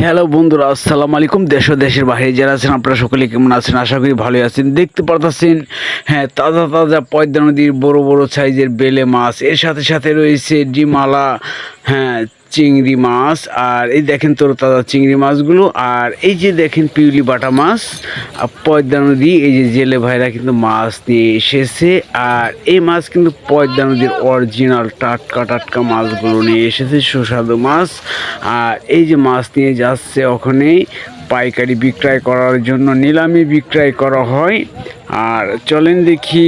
Hello বন্ধুরা, আসসালামু আলাইকুম। দেশ ও দেশের বাইরে যারা আছেন, আপনারা সকলে কেমন আছেন? আশা করি ভালোই আছেন। দেখতে পারতেছেন হ্যাঁ তাজা তাজা পয়দা নদীর বড় বড় সাইজের বেলে মাছ। এর সাথে সাথে রয়েছে ডিমালা হ্যাঁ চিংড়ি মাছ, আর এই দেখেন তোর তাজা চিংড়ি মাছগুলো, আর এই যে দেখেন পিউলি বাটা মাছ পয়দা নদী, এই যে জেলে ভাইরা কিন্তু মাছ নিয়ে এসেছে, আর এই মাছ কিন্তু পয়দা নদীর অরিজিনাল টাটকা টাটকা মাছগুলো নিয়ে এসেছে, সুস্বাদু মাছ, আর এই যে মাছ নিয়ে যাচ্ছে ওখানে পাইকারি বিক্রয় করার জন্য নিলামি বিক্রয় করা হয়। আর চলেন দেখি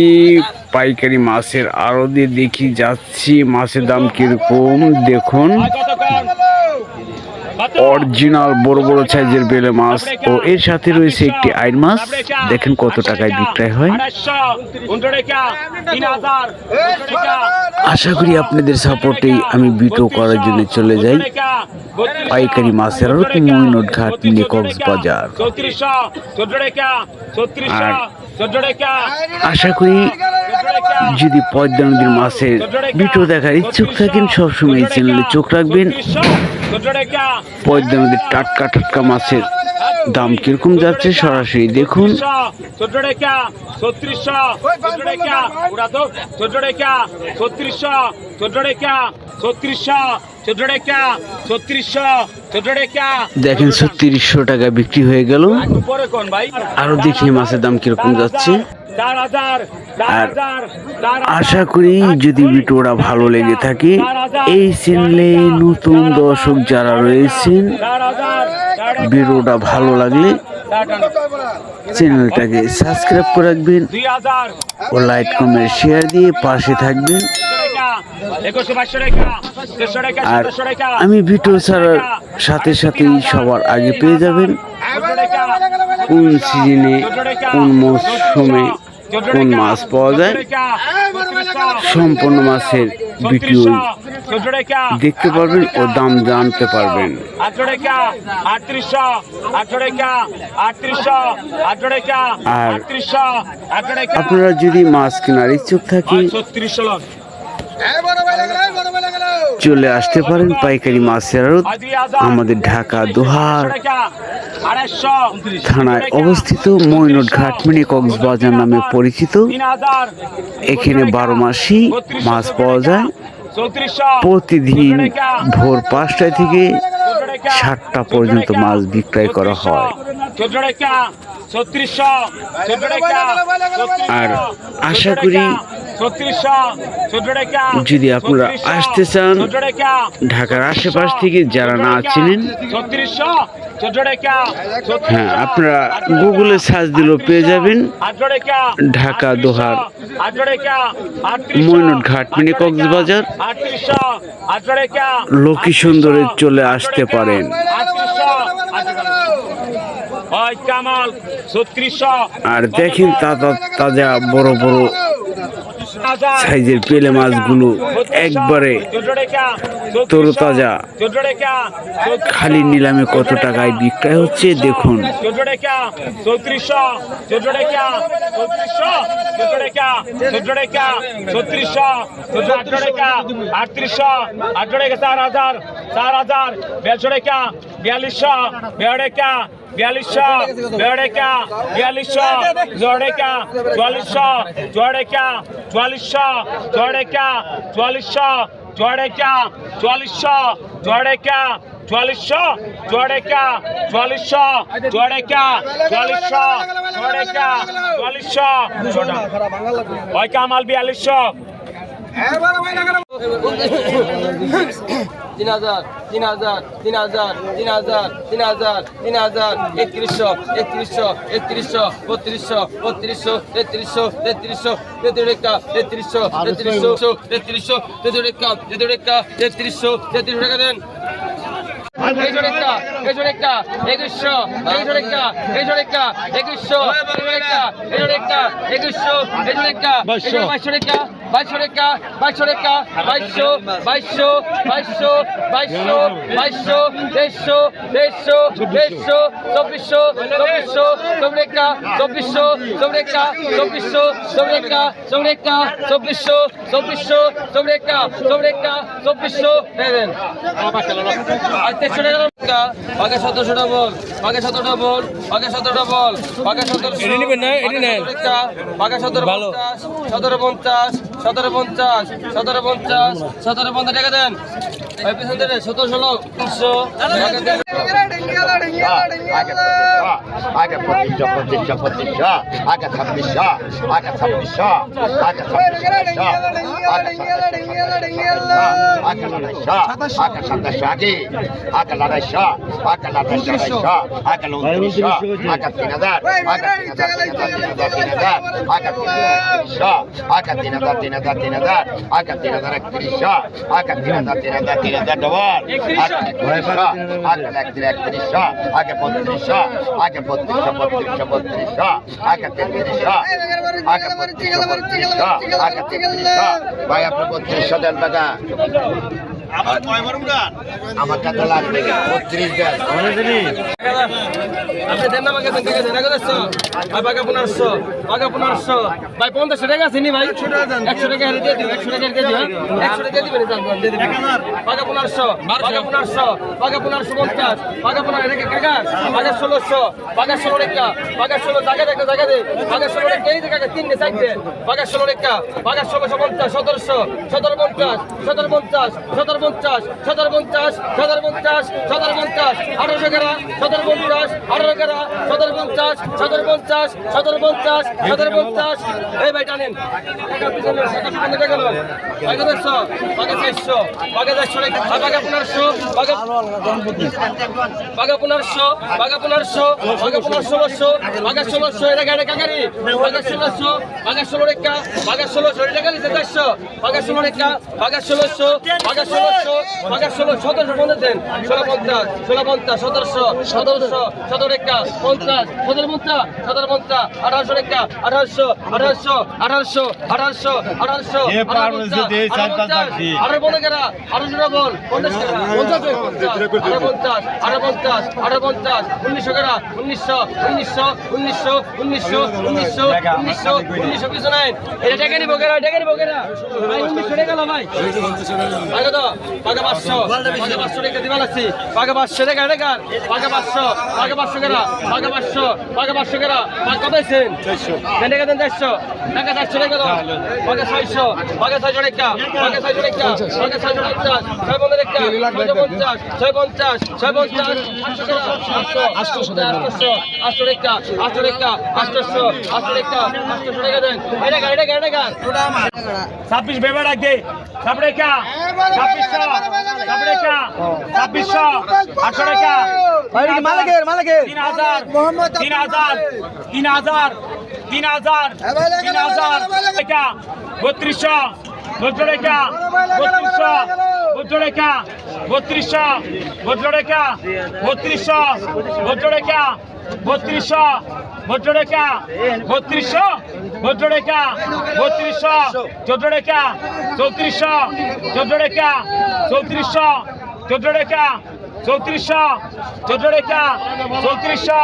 পাইকারি মাছের আরদে দেখি যাচ্ছি, মাছের দাম কীরকম, দেখুন। অরিজিনাল বড় বড় সাইজের বেলে মাছ ও এর সাথে রয়েছে একটি আইন মাছ। দেখেন কত টাকায় বিক্রয় হয়। আশা করি আপনাদের সাপোর্টেই আমি বিটো করার জন্য চলে যাই। পাইকারি মাছের মইনট ঘাট নিয়ে কক্সবাজার আর আশা করি যদি পদ্মা নদীর মাছের ভিডিও দেখার ইচ্ছুক থাকেন, সবসময় এই চ্যানেলে চোখ রাখবেন। পদ্মা নদীর টাটকা টাটকা মাছের দাম কীরকম যাচ্ছে সরাসরি দেখুন। দেখেন ছত্রিশশো টাকা বিক্রি হয়ে গেল। আরও দেখি মাছের দাম কীরকম যাচ্ছে। চার হাজার চার আর আশা করি যদি ভিডিওটা ভালো লেগে থাকে, এই চ্যানেলে নতুন দর্শক যারা রয়েছেন, ভিডিওটা ভালো লাগলে চ্যানেলটাকে সাবস্ক্রাইব করে রাখবেন ও লাইক কমেন্ট শেয়ার দিয়ে পাশে থাকবেন। আর আমি ভিডিও ছাড়ার সাথে সাথেই সবার আগে পেয়ে যাবেন। কোন সিজনে কোন মৌসুমে কোন মাছ পাওয়া যায়? সম্পূর্ণ মাছের ভিডিও দেখতে পারবেন ও দাম জানতে পারবেন। আর আপনারা যদি মাছ কেনার ইচ্ছুক থাকে চলে আসতে পারেন পাইকারি মাছের আমাদের ঢাকা দোহার থানায় অবস্থিত মৈনট ঘাট মিনি কক্সবাজার নামে পরিচিত। এখানে বারো মাসই মাছ পাওয়া যায়। প্রতিদিন ভোর পাঁচটা থেকে সাতটা পর্যন্ত মাছ বিক্রয় করা হয়। আর আশা করি যদি আপনারা আসতে চান ঢাকার আশেপাশ থেকে যারা না চিনেন হ্যাঁ আপনারা গুগলে সার্চ দিলেও পেয়ে যাবেন। ঢাকা দোহার মৈনট ঘাট মিনি কক্সবাজার লক্ষ্মী সুন্দরে চলে আসতে পারেন। আর দেখেন তাজা বড় বড় সাইজের পেলে মাছগুলো একবারে তরতাজা। খালি নিলামে কত টাকায় বিক্রয় হচ্ছে, দেখুন। আটত্রিশশো আটত্রিশশো আটত্রিশশো আটত্রিশশো হাজার চার হাজার বেলশো টাকা বিয়াল্লিশশো বেড় টাকা বিয়াল্লিশশো বেড় টাকা বিয়াল্লিশশো জোড় টাকা চুয়াল্লিশশো জোড় টাকা চুয়াল্লিশশো জোড় টাকা চুয়াল্লিশশো জোড় টাকা চুয়াল্লিশশো জোড় টাকা চুয়াল্লিশশো চুয়াডেকা কামাল বিয়াল্লিশশো। তিন হাজার তিন হাজার তিন হাজার তিন হাজার তিন হাজার তিন হাজার একত্রিশশো একত্রিশশো একত্রিশশো বত্রিশশো বত্রিশশো তেত্রিশশো তেত্রিশশো তেত্রিশা তেত্রিশশো তেত্রিশশো তেত্রিশশো তেত্রিশা তেত্রিশা তেত্রিশশো তেত্রিশ টাকা দেন একুশশো একুশশো একুশশো একুশশো একুশশো বাইশশো টাকা বাইশশো টাকা বাইশশো টাকা বাইশশো বাইশশো বাইশশো বাইশশো বাইশশো দেড়শো দেড়শো দেড়শো চব্বিশশো চব্বিশশো চব্বিশটা চব্বিশশো চব্বিশটা চব্বিশশো চব্বিশটা চব্বিশটা চব্বিশশো চব্বিশশো চব্বিশটা চব্বিশটা চব্বিশশো দেন তেরোশো টাকা আগে সতেরোশোটা বল আগে সতেরোটা বল আগে সতেরোটা বল আগে সতেরোশো এটা না? এটা নেন। আগে সতেরো ভালো। পঞ্চাশ সতেরো পঞ্চাশ সতেরো পঞ্চাশ সতেরো পঞ্চাশ সতেরো পঞ্চাশ টাকা দেন সতেরো ষোলো তিনশো আগে পঁচিশশো পঁচিশশো পঁচিশশো আগে ছাব্বিশশো আগে ছাব্বিশশো আগে ছাব্বিশশো আগে লড়াইশো আগে সাতাশশো আগে আগে লড়াইশো আগে লড়াইশো আগে উনত্রিশশো আগে তিন হাজার আগে তিন হাজার তিন হাজার তিন হাজার তিন হাজার তিন হাজার আগে তিন হাজার একত্রিশশো আগে তিন হাজার তিন হাজার তিন হাজার ডবল আগে একত্রিশশো আগে একত্রিশ একত্রিশশো আগে বত্রিশশো আগে বত্রিশশো বত্রিশশো বত্রিশশো আগে তেত্রিশশো আগে বত্রিশশো বত্রিশশো আগে তেত্রিশশো ভাই, আপনি বত্রিশশো দেন টাকা। আমার কত লাগবে বত্রিশ দেন। আপনি দেন আমাকে দেন টাকা দেন আগে ভাই বাঘা পনেরোশো বাঘা পনেরোশো। ভাই পঞ্চাশশো টাকা আছে নি ভাই? একশো টাকা হারে দিয়ে দিন একশো টাকা দিয়ে দিন একশো টাকা দিবেন যান যান, দিয়ে দিবেন বাঘা পনেরোশো বাঘা পনেরোশো বাঘা পনেরোশো পঞ্চাশ বাঘা পনেরো কাকা বাঘা ষোলোশো বাঘা ষোলো রেখা বাঘা ষোলো জায়গা দেখে জায়গা দে। বাঘা ষোলো রেখা এই কাকা তিনটে চারটে। বাঘা ষোলো রেখা বাঘা ষোলোশো পঞ্চাশ সতেরোশো সতেরো পঞ্চাশ সতেরো পঞ্চাশ সতেরো পঞ্চাশ সতেরো পঞ্চাশ সতেরো পঞ্চাশ সতেরো পঞ্চাশ আঠারোশো গেরা সতেরো পঞ্চাশ আঠারো গেরা সতেরো পঞ্চাশ সতেরো পঞ্চাশ সতেরো পঞ্চাশ সতেরো পঞ্চাশ এই ভাই টানেন বাঘা দেড়শো বাঘা চারশো বাঘা চারশো বাঘা পনেরোশো বাঘা বাঘা পনেরোশো বাঘা পনেরোশো বাঘা পনেরো ষোলোশো বাঘা ষোলোশো এটা গাড়ি কাকারি বাঘা ষোলোশো বাঘা ষোলো রেখা বাঘা ষোলোশো এটা গাড়ি চারশো বাঘা ষোলো রেখা ষোলোশো বাঘা ষোলো সতেরোশো পঞ্চাশ দেন। ষোলো পঞ্চাশ ষোলো পঞ্চাশ সতেরোশো সতেরোশো সতেরো রেখা পঞ্চাশ সতেরো পঞ্চাশ সতেরো পঞ্চাশ আঠারোশো রেখা আঠারোশো আঠারোশো আঠারোশো আঠারোশো আঠারোশো আঠারো পনেরো কেরা আঠারোশো বল পঞ্চাশ আঠারো পঞ্চাশ আঠারো পঞ্চাশ আঠারো পঞ্চাশ উনিশশো কেরা উনিশশো উনিশশো উনিশশো উনিশশো উনিশশো উনিশশো উনিশশো কিছু নাই। এটা ডেকে নিবো কেরা ডেকে নিবো কেরা? ভাই উনিশশো টাকা ভাই। ভাই কত? পাঁচশো পাকা পাঁচশো টাকা দিবা লাগছি। পাকা পাঁচশো টাকা টাকা পাকা পাঁচশো পাকা পাঁচশো কেরা? পাকা পাঁচশো পাকা পাঁচশো কেরা? পাকা কত আছেন দেন টাকা দেন চারশো টাকা চারশো টাকা দাও। পাকা ছয়শো পাকা ছয়শো টাকা পাকা ছয়শো টাকা পাকা ছয়শো পঞ্চাশ ছয় পনেরো ছয় পঞ্চাশ ছয় পঞ্চাশ ছয় পঞ্চাশ আটশো আটশো আটশো টাকা আটশো টাকা আটশো আটশো টাকা আটশো টাকা দেন। এটা গাড়ি গাড়ি গাড়ি ছাব্বিশ ভেবে রাখ দে কা ছাব্বিশশো আটশো টাকা মালিকের মালিকের। তিন হাজার তিন হাজার তিন হাজার তিন হাজার তিন হাজার। টাকা বত্রিশশো বত্রিশ টাকা বত্রিশশো টাকা বত্রিশশো বত্রিশ টাকা বত্রিশশো বত্রিশ টাকা বত্রিশশো বত্রিশ টাকা বত্রিশশো বত্রিশ টাকা বত্রিশশো চোদ্দ টাকা চৌত্রিশশো চোদ্দ টাকা চৌত্রিশশো চোদ্দ টাকা চৌত্রিশশো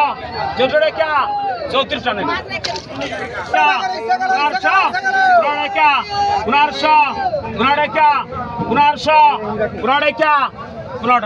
চোদ্দ টাকা চৌত্রিশশো চোদ্দ টাকা চৌত্রিশ টাকা উনারেকা উনারশো উনারেকা উনারশো উনারেকা উনার